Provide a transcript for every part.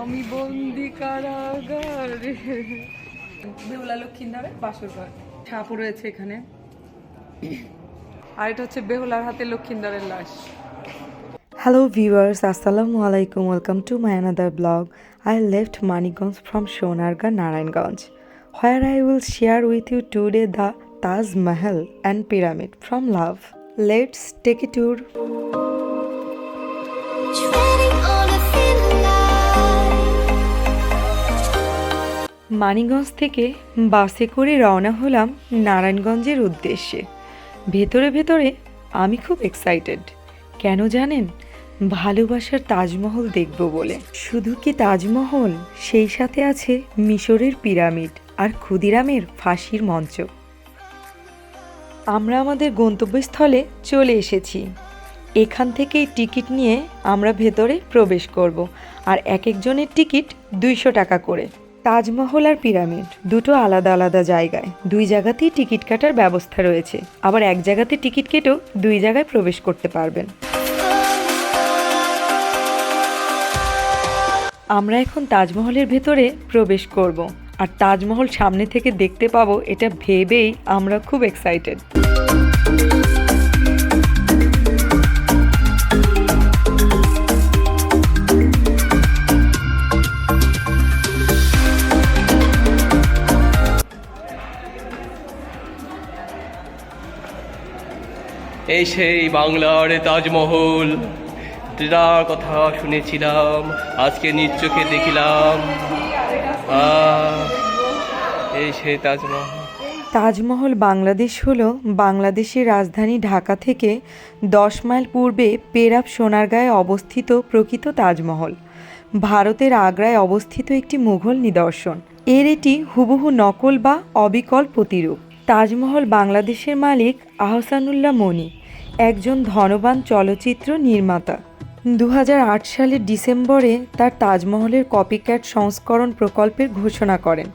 আমি বন্দি বেহুলা লক্ষ্মীর বাসর ঘর ছাপ রয়েছে এখানে। আর এটা হচ্ছে বেহুলার হাতে লক্ষ্মীর লাশ। হ্যালো ভিউয়ার্স আসসালামু আলাইকুম। Welcome to my blog I left Manikganj from Sonargaon Narayanganj where I will share with you today the Let's take a tour. Treading on a thin line. Manikganj থেকে বাসে করে রওনা হলাম নারায়ণগঞ্জের উদ্দেশ্যে। ভেতরে ভেতরে আমি খুব এক্সাইটেড কেন জানেন? ভালোবাসার তাজমহল দেখব বলে। শুধু কি তাজমহল? সেই সাথে আছে মিশরের পিরামিড আর ক্ষুদিরামের ফাঁসির মঞ্চ। আমরা আমাদের গন্তব্যস্থলে চলে এসেছি। এখান থেকেই টিকিট নিয়ে আমরা ভেতরে প্রবেশ করব আর এক একজনের টিকিট দুইশো টাকা করে। তাজমহল আর পিরামিড, দুটো আলাদা আলাদা জায়গায়। দুই জায়গাতেই টিকিট কাটার ব্যবস্থা রয়েছে। আবার এক জায়গাতে টিকিট কেটেও দুই জায়গায় প্রবেশ করতে পারবেন। আমরা এখন তাজমহলের ভেতরে প্রবেশ করব। আর তাজমহল সামনে থেকে দেখতে পাবো, এটা ভেবেই আমরা খুব এক্সাইটেড এই সেই বাংলার তাজমহল যার কথা শুনেছিলাম, আজকে নিজ চোখে দেখিলাম। তাজমহল। তাজমহল বাংলাদেশ হল বাংলাদেশের রাজধানী ঢাকা থেকে দশ মাইল পূর্বে পেরাব সোনারগাঁয়ে অবস্থিত প্রকৃত তাজমহল। ভারতের আগ্রায় অবস্থিত একটি মুঘল নিদর্শন। এর এটি হুবহু নকল বা অবিকল প্রতিরূপ। তাজমহল বাংলাদেশের মালিক আহসানুল্লাহ মনি, একজন ধনবান চলচ্চিত্র নির্মাতা। দু হাজার আট সালের ডিসেম্বরে তার তাজমহলের কপিক্যাট সংস্করণ প্রকল্পের ঘোষণা করেন।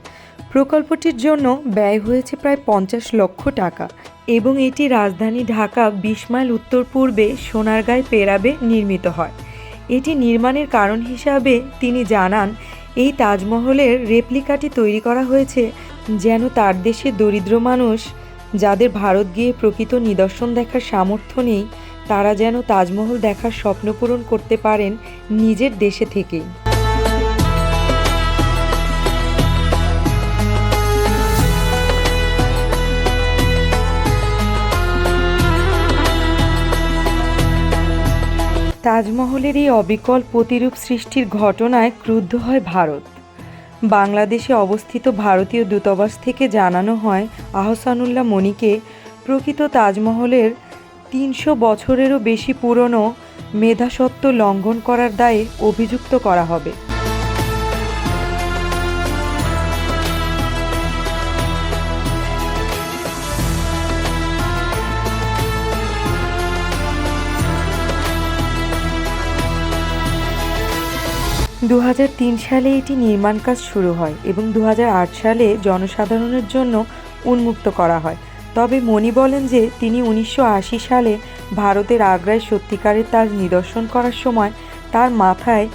প্রকল্পটির জন্য ব্যয় হয়েছে প্রায় পঞ্চাশ লক্ষ টাকা এবং এটি রাজধানী ঢাকা বিশ মাইল উত্তর পূর্বে সোনারগাঁয় পেরাবে নির্মিত হয়। এটি নির্মাণের কারণ হিসাবে তিনি জানান, এই তাজমহলের রেপ্লিকাটি তৈরি করা হয়েছে যেন তার দেশে দরিদ্র মানুষ, যাদের ভারত গিয়ে প্রকৃত নিদর্শন দেখার সামর্থ্য নেই তারা যেন তাজমহল দেখার স্বপ্ন পূরণ করতে পারেন নিজের দেশে থেকেই। তাজমহলের এই অবিকল প্রতিরূপ সৃষ্টির ঘটনায় ক্রুদ্ধ হয় ভারত। বাংলাদেশে অবস্থিত ভারতীয় দূতাবাস থেকে জানানো হয় আহসানুল্লাহ মনিকে প্রকৃত তাজমহলের তিনশো বছরেরও বেশি পুরনো মেধাসত্ব লঙ্ঘন করার দায়ে অভিযুক্ত করা হবে। দু হাজার তিন সালে এটি নির্মাণ কাজ শুরু হয় এবং দু হাজার আট সালে জনসাধারণের জন্য উন্মুক্ত করা হয়। তবে মনি বলেন যে তিনি উনিশশো আশি সালে ভারতের আগ্রায় সত্যিকারের তাজ নিদর্শন করার সময় তার মাথায়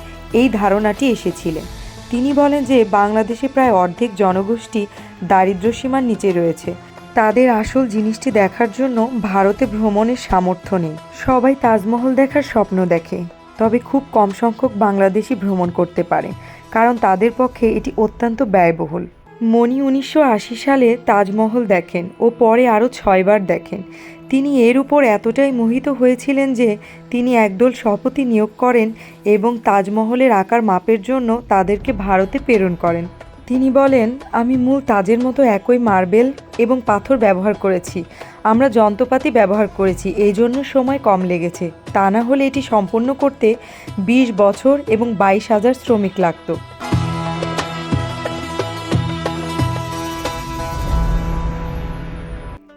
এই ধারণাটি এসেছিলেন তিনি বলেন যে বাংলাদেশে প্রায় অর্ধেক জনগোষ্ঠী দারিদ্র্যসীমার নিচে রয়েছে। তাদের আসল জিনিসটি দেখার জন্য ভারতে ভ্রমণের সামর্থ্য নেই। সবাই তাজমহল দেখার স্বপ্ন দেখে। তবে খুব কম সংখ্যক বাংলাদেশি ভ্রমণ করতে পারে, কারণ তাদের পক্ষে এটি অত্যন্ত ব্যয়বহুল। মণি উনিশশো আশি সালে তাজমহল দেখেন ও পরে আরও ছয়বার দেখেন। তিনি এর উপর এতটাই মোহিত হয়েছিলেন যে তিনি একদল শপথি নিয়োগ করেন এবং তাজমহলের আকার মাপের জন্য তাদেরকে ভারতে প্রেরণ করেন। তিনি বলেন, আমি মূল তাজের মতো একই মার্বেল এবং পাথর ব্যবহার করেছি। আমরা যন্ত্রপাতি ব্যবহার করেছি, এই জন্য সময় কম লেগেছে। তা না হলে এটি সম্পন্ন করতে ২০ বছর এবং বাইশ হাজার শ্রমিক লাগতো।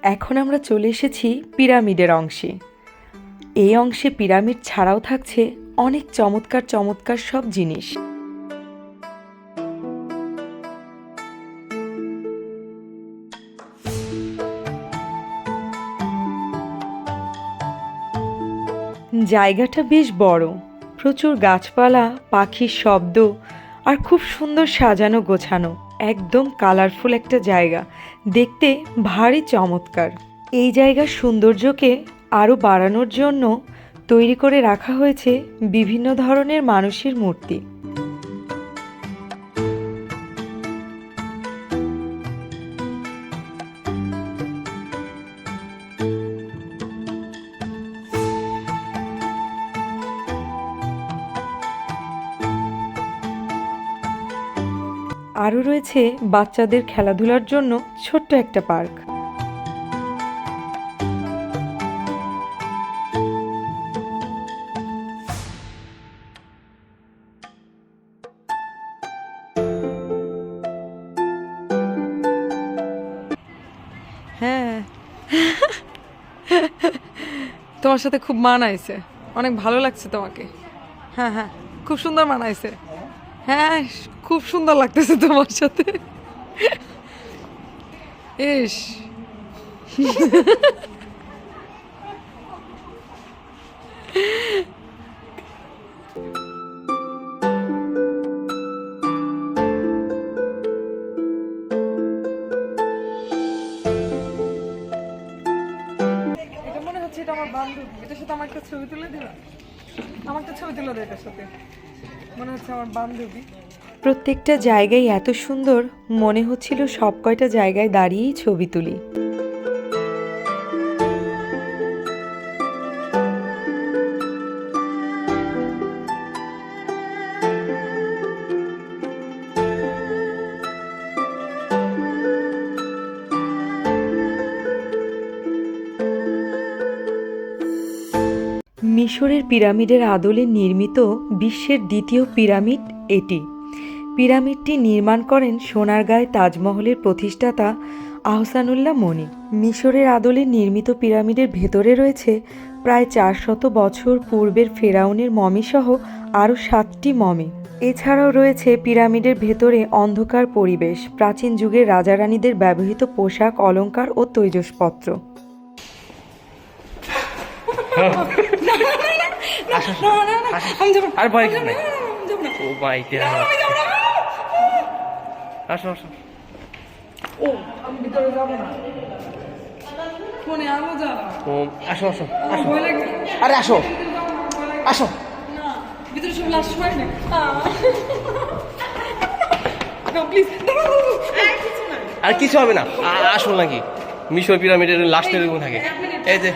এখন আমরা চলে এসেছি পিরামিডের অংশে। এই অংশে পিরামিড ছাড়াও থাকছে অনেক চমৎকার চমৎকার সব জিনিস। জায়গাটা বেশ বড়। প্রচুর গাছপালা, পাখির শব্দ, আর খুব সুন্দর সাজানো গোছানো। একদম কালারফুল একটা জায়গা। দেখতে ভারী চমৎকার। এই জায়গার সৌন্দর্যকে আরও বাড়ানোর জন্য তৈরি করে রাখা হয়েছে বিভিন্ন ধরনের মানুষের মূর্তি। আরও রয়েছে বাচ্চাদের খেলাধুলার জন্য ছোট্ট একটা পার্ক। হ্যাঁ। তোমার সাথে খুব মানাইছে অনেক ভালো লাগছে তোমাকে। হ্যাঁ হ্যাঁ। খুব সুন্দর মানাইছে হ্যাঁ খুব সুন্দর লাগতেছে তোমার সাথে। ইস। সাথে আমার একটা ছবি তুলে দিবা? আমার একটা ছবি তুলে দেয় এটার সাথে। মনে হচ্ছে আমার বান্ধবী। প্রত্যেকটা জায়গায় এত সুন্দর, মনে হচ্ছিল সব কয়টা জায়গায় দাঁড়িয়েই ছবি তুলি। মিশরের পিরামিডের আদলে নির্মিত বিশ্বের দ্বিতীয় পিরামিড এটি। পিরামিডটি নির্মাণ করেন সোনারগাঁয় তাজমহলের প্রতিষ্ঠাতা আহসানুল্লাহ মনি মিশরের আদলে নির্মিত পিরামিডের ভেতরে রয়েছে প্রায় চারশত বছর পূর্বের ফেরাউনের মমিসহ আরও সাতটি মমি এছাড়াও রয়েছে পিরামিডের ভেতরে অন্ধকার পরিবেশ প্রাচীন যুগের রাজারানীদের ব্যবহৃত পোশাক অলংকার ও তৈজসপত্র আর ভয় ও আসো আসো। ও আমি ভিতরে যাব না। ফোনে আলো জ্বালা। ও আসো আসো আমার আরে আসো। আসো। না ভিতরে সব লাশ হয় না প্লিজ আর কিছু হবে না। আসো নাকি? মিশর পিরামিডের লাস্টের থাকে। এই যে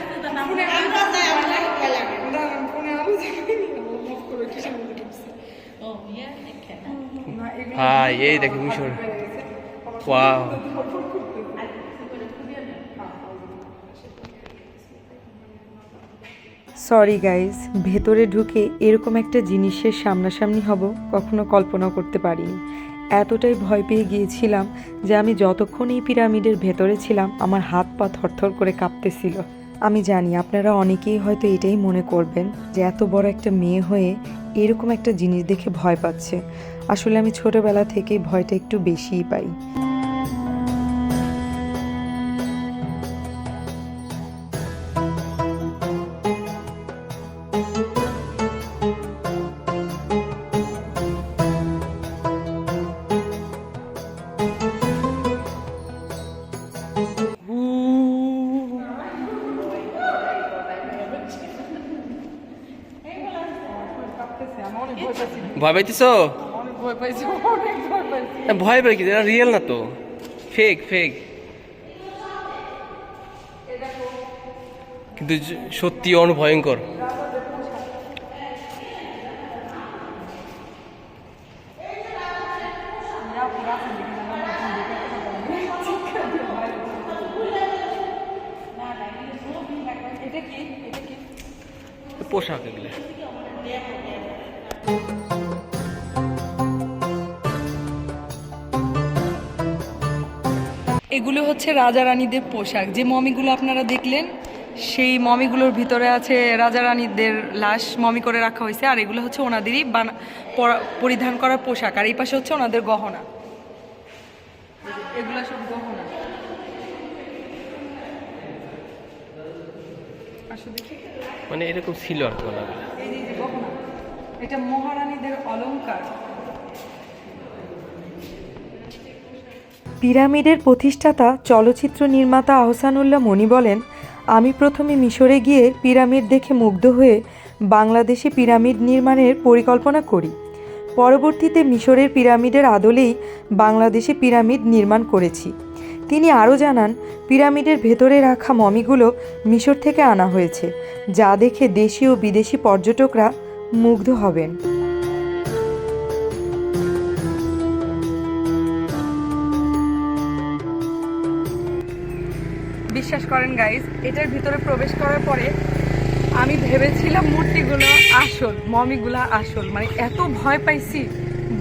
সরি গাইজ ভেতরে ঢুকে এরকম একটা জিনিসের সামনাসামনি হব, কখনো কল্পনা করতে পারিনি। এতটাই ভয় পেয়ে গিয়েছিলাম যে আমি যতক্ষণ এই পিরামিডের ভেতরে ছিলাম, আমার হাত পা থরথর করে কাঁপতেছিল। আমি জানি আপনারা অনেকেই হয়তো এটাই মনে করবেন যে এত বড় একটা মেয়ে হয়ে এরকম একটা জিনিস দেখে ভয় পাচ্ছে। আসলে আমি ছোটবেলা থেকেই ভয়টা একটু বেশিই পাই। ভয় পাইতেছ ভয় পাইছি অনেক ভয় পাইছি। ভয় পেয়ে কি? এটা রিয়েল না তো? ফেক ফেক কিন্তু সত্যি অনেক ভয়ঙ্কর। হচ্ছে রাজা রানীদের পোশাক। যে মমিগুলো আপনারা দেখলেন সেই মমিগুলোর ভিতরে আছে রাজা রানীদের লাশ মমি করে রাখা হয়েছে আর এগুলো হচ্ছে ওনাদেরই পরিধান করার পোশাক আর এই পাশে হচ্ছে ওনাদের গহনা। এগুলো সব গহনা। মানে এরকম ছিল আর কি এই যে গহনা এটা মহারানীদের অলংকার। পিরামিডের প্রতিষ্ঠাতা চলচ্চিত্র নির্মাতা আহসানুল্লাহ মনি বলেন, আমি প্রথমে মিশরে গিয়ে পিরামিড দেখে মুগ্ধ হয়ে বাংলাদেশে পিরামিড নির্মাণের পরিকল্পনা করি। পরবর্তীতে মিশরের পিরামিডের আদলেই বাংলাদেশে পিরামিড নির্মাণ করেছি। তিনি আরও জানান, পিরামিডের ভেতরে রাখা মমিগুলো মিশর থেকে আনা হয়েছে, যা দেখে দেশি ও বিদেশি পর্যটকরা মুগ্ধ হবেন। করেন গাইজ এটার ভিতরে প্রবেশ করার পরে আমি ভেবেছিলাম মূর্তিগুলো আসল, মমিগুলা আসল। মানে এত ভয় পাইছি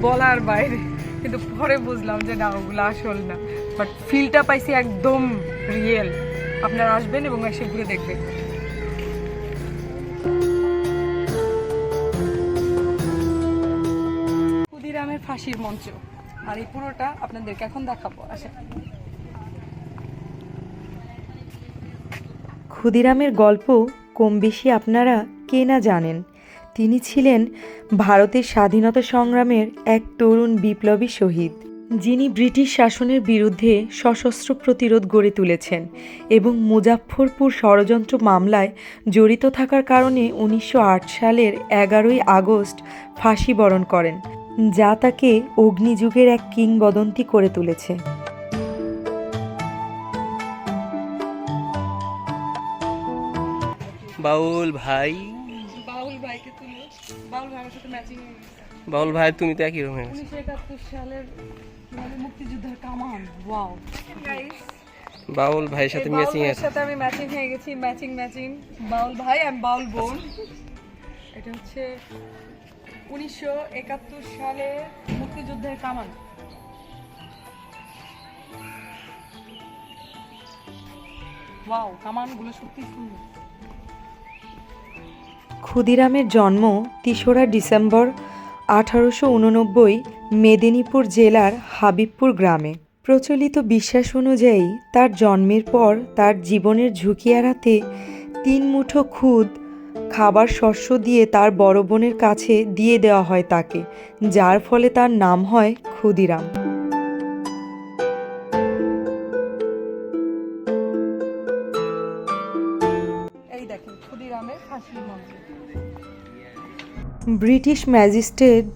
বলার বাইরে, কিন্তু পরে বুঝলাম যে না, ওগুলো আসল না। বাট ফিলটা পাইছি একদম রিয়েল আপনারা আসবেন এবং এসে ঘুরে দেখবেন। ক্ষুদিরামের ফাঁসির মঞ্চ। আর এই পুরোটা আপনাদেরকে এখন দেখাবো আসেন ক্ষুদিরামের গল্প কম বেশি আপনারা কে না জানেন। তিনি ছিলেন ভারতের স্বাধীনতা সংগ্রামের এক তরুণ বিপ্লবী শহীদ, যিনি ব্রিটিশ শাসনের বিরুদ্ধে সশস্ত্র প্রতিরোধ গড়ে তুলেছেন এবং মুজাফফরপুর ষড়যন্ত্র মামলায় জড়িত থাকার কারণে উনিশশো আট সালের এগারোই আগস্ট ফাঁসি বরণ করেন, যা তাকে অগ্নিযুগের এক কিংবদন্তি করে তুলেছে। বাউল ভাই। বাউল ভাইকে তুলে। বাউল ভাইয়ের সাথে ম্যাচিং বাউল ভাই তুমি তো একই রকম। হয়ে গেছো। উনিশশো একাত্তর সালের মানে মুক্তিযুদ্ধের কামান। ওয়াও গাইস বাউল ভাইয়ের সাথে ম্যাচিং আছে। সাথে আমি ম্যাচিং হয়ে গেছি ম্যাচিং ম্যাচিং বাউল ভাই আমি বাউল বোন। এটা হচ্ছে উনিশশো একাত্তর সালে মুক্তিযুদ্ধের কামান। ওয়াও কামানগুলো সত্যি সুন্দর। ক্ষুদিরামের জন্ম তেসরা ডিসেম্বর আঠারোশো উননব্বই মেদিনীপুর জেলার হাবিবপুর গ্রামে। প্রচলিত বিশ্বাস অনুযায়ী তার জন্মের পর তার জীবনের ঝুঁকি এড়াতে তিন মুঠো খুদ, খাবার শস্য দিয়ে তার বড় বোনের কাছে দিয়ে দেওয়া হয় তাকে, যার ফলে তার নাম হয় ক্ষুদিরাম। ব্রিটিশ ম্যাজিস্ট্রেট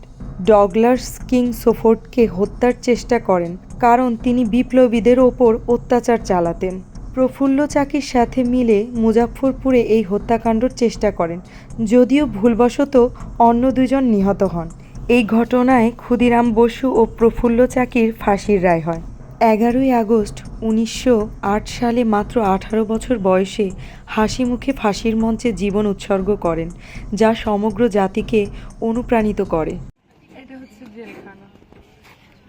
ডগলার্স কিং সোফোর্ডকে হত্যার চেষ্টা করেন, কারণ তিনি বিপ্লবীদের ওপর অত্যাচার চালাতেন। প্রফুল্ল চাকির সাথে মিলে মুজাফফরপুরে এই হত্যাকাণ্ডর চেষ্টা করেন, যদিও ভুলবশত অন্য দুজন নিহত হন। এই ঘটনায় ক্ষুদিরাম বসু ও প্রফুল্ল চাকির ফাঁসির রায় হয়। এগারোই আগস্ট উনিশশো আট সালে মাত্র আঠারো বছর বয়সে হাসি মুখে ফাঁসির মঞ্চে জীবন উৎসর্গ করেন যা সমগ্র জাতিকে অনুপ্রাণিত করে। এটা হচ্ছে জেলখানা।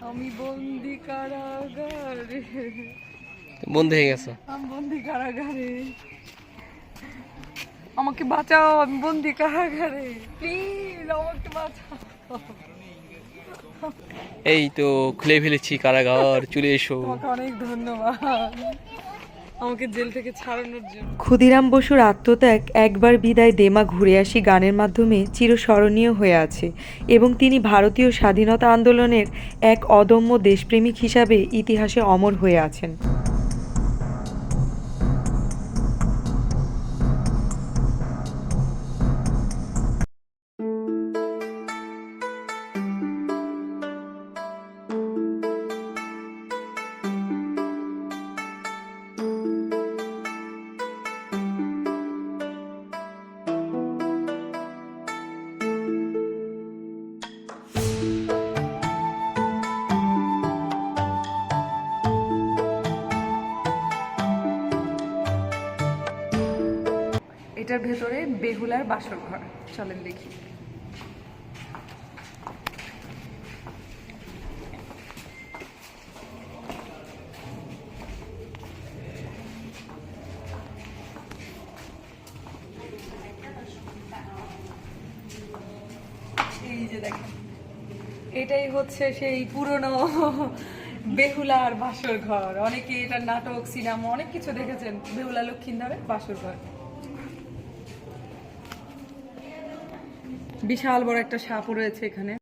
আমি বন্দি কারাগারে। হয়ে গেছে। আমি বন্দি কারাগারে। আমাকে বাঁচাও আমি বন্দি কারাগারে। প্লিজ আমাকে বাঁচাও। এই তো খুলে ফেলেছি কারাগার চলে এসো। অনেক ধন্যবাদ। আমাকে জেল থেকে ছাড়ানোর জন্য। ক্ষুদিরাম বসুর আত্মত্যাগ একবার বিদায় দেমা ঘুরে আসি গানের মাধ্যমে চিরস্মরণীয় হয়ে আছে এবং তিনি ভারতীয় স্বাধীনতা আন্দোলনের এক অদম্য দেশপ্রেমিক হিসাবে ইতিহাসে অমর হয়ে আছেন। এটার ভেতরে বেহুলার বাসর ঘর চলেন দেখি। এই যে দেখেন, এটাই হচ্ছে সেই পুরনো বেহুলার বাসর ঘর অনেকে এটা নাটক, সিনেমা, অনেক কিছু দেখেছেন, বেহুলা লক্ষিন্দারের বাসর ঘর বিশাল বড় একটা সাপও রয়েছে এখানে।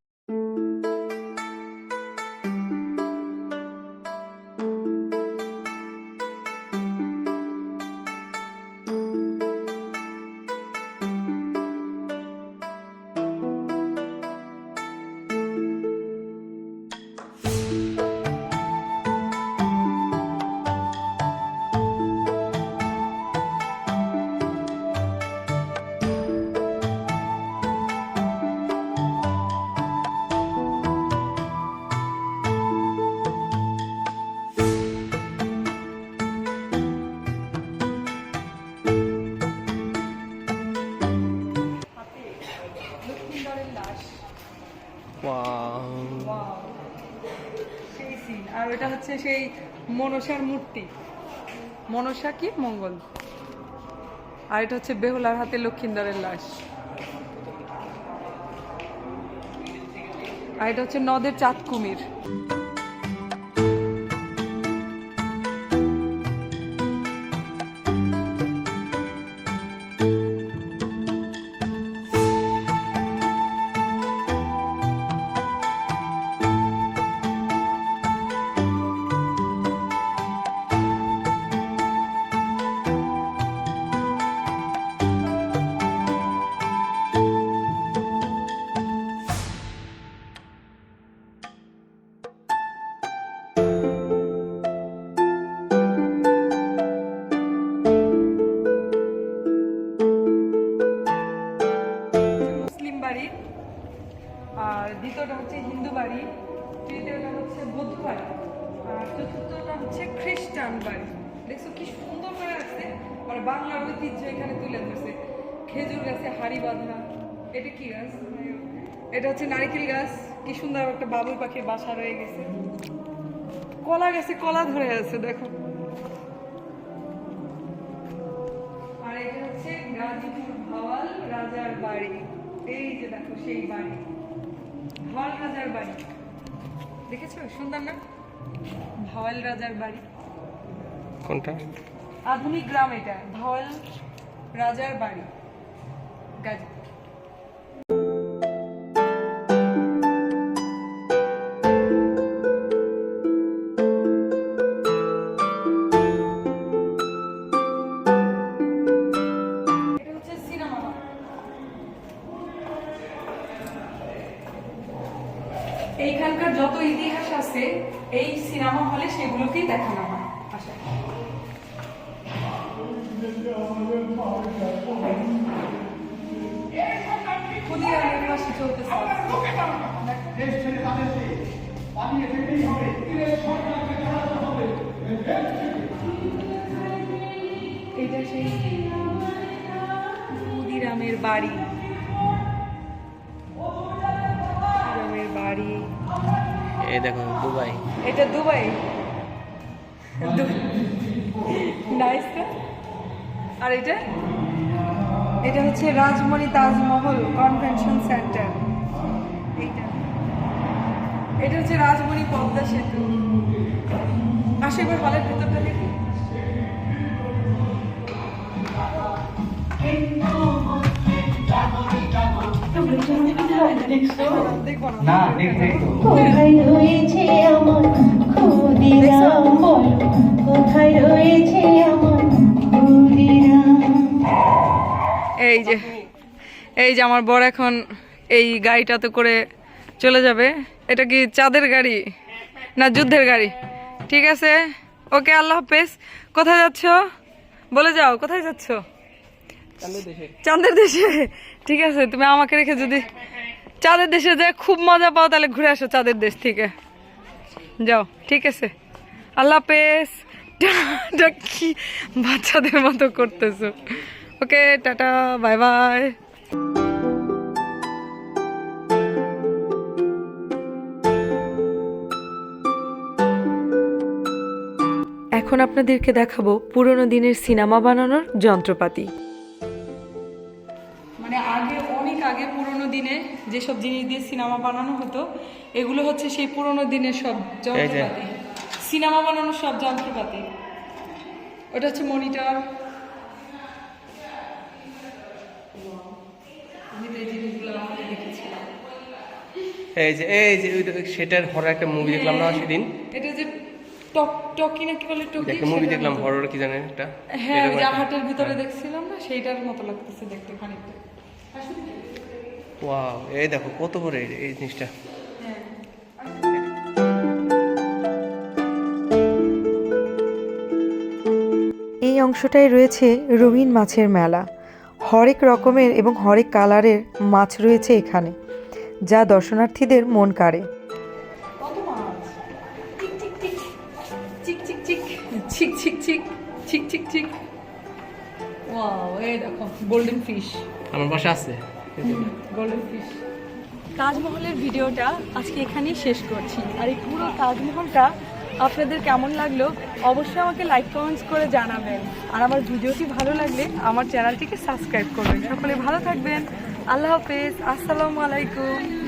সেই আর এটা হচ্ছে সেই মনসার মূর্তি। মনসা কি? মঙ্গল। আর এটা হচ্ছে বেহুলার হাতে লক্ষিন্দরের লাশ। আর এটা হচ্ছে নদের চাঁদ কুমির এটা হচ্ছে নারকেল গাছ। কি সুন্দর একটা বাবুই পাখির বাসা রয়ে গেছে। কলা গাছে কলা ধরে আছে দেখো। আর এটা হচ্ছে গাজীপুর ভাওয়াল রাজার বাড়ি। এই যে দেখো সেই বাড়ি। ভাওয়াল রাজার বাড়ি। দেখেছ? সুন্দর না? ভাওয়াল রাজার বাড়ি। কোনটা? আধুনিক গ্রাম এটা। ভাওয়াল রাজার বাড়ি গাজীপুর। এইখানকার যত ইতিহাস আছে, এই সিনেমা হলে সেগুলোকেই দেখানো হয় আশা। চলতেছে এটা সেই বাড়ি এই দেখো, দুবাই। এটা দুবাই। নাইস আর এটা? এটা হচ্ছে রাজমণি তাজমহল কনভেনশন সেন্টার এটা হচ্ছে রাজমণি পদ্মা সেতু। আসে এবার হলের ভেতরটা দেখি। না কোথায় রয়েছে আমার ক্ষুদিরাম কোথায় রয়েছে আমার ক্ষুদিরাম? এই যে এই যে আমার বর এখন এই গাড়িটাতে করে চলে যাবে। এটা কি চাঁদের গাড়ি না যুদ্ধের গাড়ি? ঠিক আছে? ওকে আল্লাহ হাফেজ। কোথায় যাচ্ছ? বলে যাও কোথায় যাচ্ছ? চাঁদের দেশে। ঠিক আছে তুমি আমাকে রেখে যদি চাঁদের দেশে যে খুব মজা পাও, তাহলে ঘুরে আসো চাঁদের দেশ থেকে। যাও, ঠিক আছে। আল্লাহ টাটা, কি বাচ্চাদের মতো করতেছো। Okay, tata, bye bye. এখন আপনাদেরকে দেখাবো পুরনো দিনের সিনেমা বানানোর যন্ত্রপাতি। মানে আগে, অনেক আগে পুরোনো দিনে যেসব জিনিস দিয়ে সিনেমা বানানো হতো এগুলো হচ্ছে সেই পুরোনো দিনের সব যন্ত্রপাতি। সিনেমা বানানোর সব যন্ত্রপাতি। ওটা হচ্ছে মনিটর। জিনিসগুলো এই যে এই যে সেটার হরর একটা মুভি দেখলাম না সেদিন? এটা যে টক টকি নাকি বলে টকি? একটা মুভি সেটার দেখলাম মতো। হরর কি জানেন একটা? হ্যাঁ এরকম যা হাটের ভিতরে দেখছিলাম না সেইটার মতো লাগতেছে দেখতে খানিকটা। ওয়াও এই দেখো কত বড় এই জিনিসটা। এই অংশটাই রয়েছে রঙিন মাছের মেলা। হরেক রকমের এবং হরেক কালারের মাছ রয়েছে এখানে যা দর্শনার্থীদের মন কাড়ে। আমার বাসা আছে। তাজমহলের ভিডিওটা আজকে এখানেই শেষ করছি। আর এই পুরো তাজমহলটা আপনাদের কেমন লাগল অবশ্যই আমাকে লাইক কমেন্টস করে জানাবেন। আর আমার ভিডিওটি ভালো লাগলে আমার চ্যানেলটিকে সাবস্ক্রাইব করবেন। সকলে ভালো থাকবেন। আল্লাহ হাফেজ। আসসালামু আলাইকুম।